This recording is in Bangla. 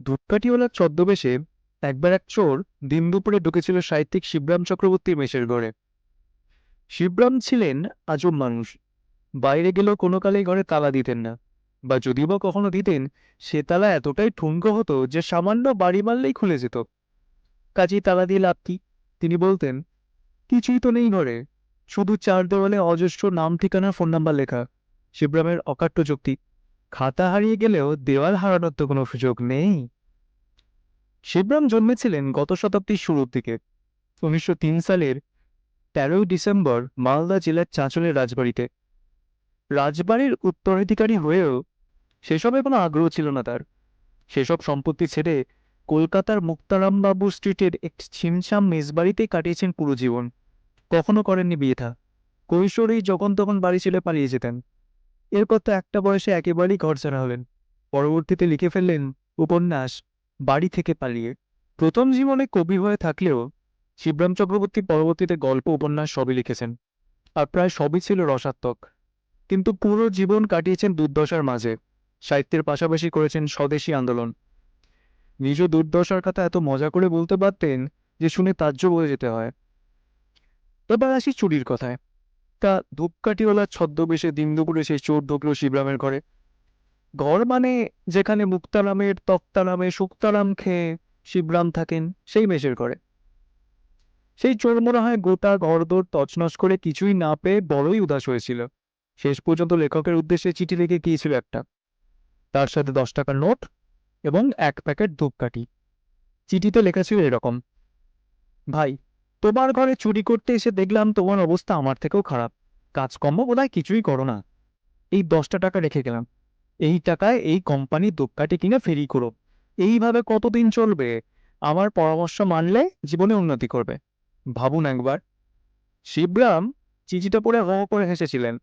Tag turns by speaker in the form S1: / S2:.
S1: ধূপকাঠিওয়ালার ছদ্মবেশে একবার এক চোর দিন দুপুরে ঢুকেছিল সাহিত্যিক শিবরাম চক্রবর্তীর মেষের ঘরে। শিবরাম ছিলেন আজব মানুষ। বাইরে গেলেও কোনো কালেই ঘরে তালা দিতেন না, বা যদি বা কখনো দিতেন, সে তালা এতটাই ঠুনকো হতো যে সামান্য বাড়ি মারলেই খুলে যেত। কাজেই তালা দিয়ে লাভ কি? তিনি বলতেন, কিছুই তো নেই ঘরে, শুধু চার দেওয়ালে অজস্র নাম ঠিকানা ফোন নাম্বার লেখা, শিবরামের অকাট্য যুক্তি। খাতা হারিয়ে গেলেও দেওয়াল হারানোর তো কোনো সুযোগ নেই। শিবরাম জন্মেছিলেন গত শতাব্দীর শুরুর দিকে, উনিশশো তিন সালের তেরোই ডিসেম্বর মালদা জেলার চাঁচলের রাজবাড়িতে। রাজবাড়ির উত্তরাধিকারী হয়েও সেসবে কোনো আগ্রহ ছিল না তার। সেসব সম্পত্তি ছেড়ে কলকাতার মুক্তারামবাবু স্ট্রিটের একটি ছিমছাম মেজবাড়িতেই কাটিয়েছেন পুরো জীবন। কখনো করেননি বিয়েথা কৈশোরেই যখন তখন বাড়ি ছেড়ে পালিয়ে যেতেন। এরপর তো একটা বয়সে একেবারেই ঘর ছাড়া হলেন। পরবর্তীতে লিখে ফেললেন, উপন্যাস, বাড়ি থেকে পালিয়ে। প্রথম জীবনে কবি হয়ে থাকলেও শিবরাম চক্রবর্তী পরবর্তীতে গল্প, উপন্যাস সবই লিখেছেন। আর প্রায় সবই ছিল রসাত্মক। কিন্তু পুরো জীবন কাটিয়েছেন দুর্দশার মাঝে। সাহিত্যের পাশাপাশি করেছেন স্বদেশী আন্দোলন। নিজ দুর্দশার কথা এত মজা করে বলতে পারতেন যে শুনে তাজ্য বলে যেতে হয়। এবার আসি চুরির কথায়। তা ধূপকাঠিওয়ালা ছদ্মবেশে দিন দুপুরে সেই চোর ঢুকলো শিবরামের ঘরে। ঘর মানে যেখানে মুক্তারামের তক্তারামে শুক্তারাম খেয়ে শিবরাম থাকেন সেই মেষের ঘরে। সেই চোর মনে হয় গোটা ঘরদোর তছনছ করে কিছুই না পেয়ে বড়ই উদাস হয়েছিল। শেষ পর্যন্ত লেখকের উদ্দেশ্যে চিঠি লিখে গিয়েছিল একটা। তার সাথে দশ টাকার নোট এবং এক প্যাকেট ধূপকাঠি। চিঠিতে লেখা ছিল এরকম, ভাই তোমার ঘরে চুরি করতে এসে দেখলাম তোমার অবস্থা আমার থেকেও খারাপ। কাজকর্ম বোধহয় কিছুই করো না। এই দশটা টাকা রেখে গেলাম। এই টাকায় এই কোম্পানির দোকানটি কিনে ফেরি করো। এইভাবে কতদিন চলবে? আমার পরামর্শ মানলে জীবনে উন্নতি করবে। ভাবুন একবার। শিবরাম, চিঠিটা পড়ে হ করে হেসেছিলেন।